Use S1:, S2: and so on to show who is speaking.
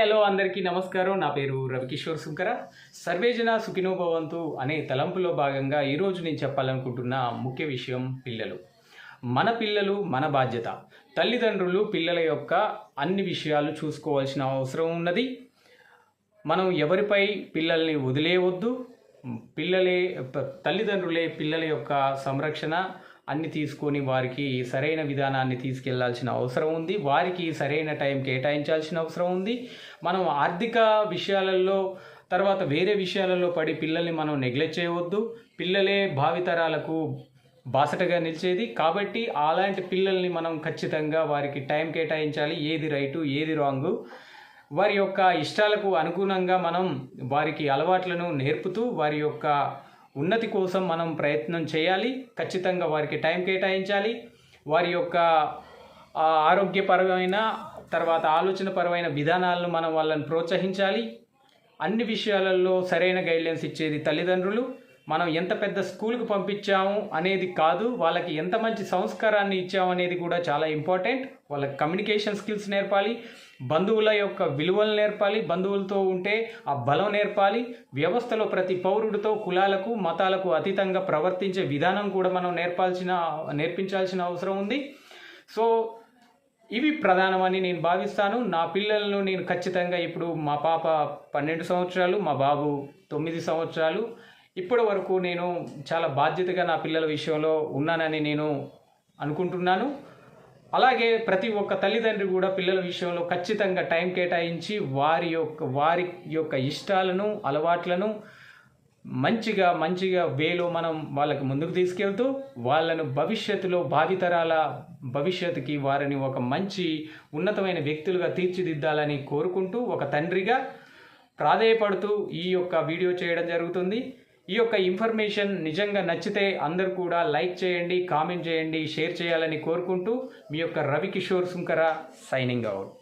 S1: Hello అందరికీ నమస్కారం. నా పేరు రవికిషోర్ సుంకర సర్వేజన సుఖినో భవంతు అనే తలంపులో భాగంగా ఈరోజు నేను చెప్పాలనుకుంటున్న ముఖ్య విషయం పిల్లలు. మన పిల్లలు మన బాధ్యత. తల్లిదండ్రులు పిల్లల యొక్క అన్ని విషయాలు చూసుకోవాల్సిన అవసరం ఉన్నది. మనం ఎవరిపై పిల్లల్ని వదిలేయవద్దు. పిల్లలే తల్లిదండ్రులే పిల్లల యొక్క సంరక్షణ అన్ని తీసుకొని వారికి సరైన విధానాన్ని తీసుకెళ్ళాల్సిన అవసరం ఉంది. వారికి సరైన టైం కేటాయించాల్సిన అవసరం ఉంది. మనం ఆర్థిక విషయాలలో తర్వాత వేరే విషయాలలో పడి పిల్లల్ని మనం నెగ్లెక్ట్ చేయవద్దు. పిల్లలే భావితరాలకు బాసటగా నిలిచేది. కాబట్టి అలాంటి పిల్లల్ని మనం ఖచ్చితంగా వారికి టైం కేటాయించాలి. ఏది రైటు ఏది రాంగు. వారి యొక్క ఇష్టాలకు అనుగుణంగా మనం వారికి అలవాట్లను నేర్పుతూ వారి యొక్క ఉన్నతి కోసం మనం ప్రయత్నం చేయాలి ఖచ్చితంగా వారికి టైం కేటాయించాలి. వారి యొక్క ఆరోగ్యపరమైన తర్వాత ఆలోచనపరమైన విధానాలను మనం వాళ్ళని ప్రోత్సహించాలి. అన్ని విషయాలలో సరైన గైడ్లైన్స్ ఇచ్చేది తల్లిదండ్రులు. మనం ఎంత పెద్ద స్కూల్కి పంపించాము అనేది కాదు వాళ్ళకి ఎంత మంచి సంస్కారాన్ని ఇచ్చాము అనేది కూడా చాలా ఇంపార్టెంట్. వాళ్ళకి కమ్యూనికేషన్ స్కిల్స్ నేర్పాలి బంధువుల యొక్క విలువలు నేర్పాలి బంధువులతో ఉంటే ఆ బలం నేర్పాలి. వ్యవస్థలో ప్రతి పౌరుడితో కులాలకు మతాలకు అతీతంగా ప్రవర్తించే విధానం కూడా మనం నేర్పాల్సిన నేర్పించాల్సిన అవసరం ఉంది. సో ఇవి ప్రధానమని నేను భావిస్తాను. నా పిల్లలను నేను ఖచ్చితంగా ఇప్పుడు మా పాప పన్నెండు సంవత్సరాలు మా బాబు తొమ్మిది సంవత్సరాలు. ఇప్పటి వరకు నేను చాలా బాధ్యతగా నా పిల్లల విషయంలో ఉన్నానని నేను అనుకుంటున్నాను. అలాగే ప్రతి ఒక్క తల్లిదండ్రి కూడా పిల్లల విషయంలో ఖచ్చితంగా టైం కేటాయించి వారి యొక్క వారి యొక్క ఇష్టాలను అలవాట్లను మంచిగా మంచిగా వేలో మనం వాళ్ళకి ముందుకు తీసుకెళ్తూ వాళ్ళను భవిష్యత్తులో భావితరాల భవిష్యత్తుకి వారిని ఒక మంచి ఉన్నతమైన వ్యక్తులుగా తీర్చిదిద్దాలని కోరుకుంటూ ఒక తండ్రిగా ప్రాధేయపడుతూ ఈ యొక్క వీడియో చేయడం జరుగుతుంది. ఈ యొక్క ఇన్ఫర్మేషన్ నిజంగా నచ్చితే అందరు కూడా లైక్ చేయండి కామెంట్ చేయండి షేర్ చేయాలని కోరుకుంటూ మీ యొక్క రవి కిషోర్ సుంకర సైనింగ్ అవుట్.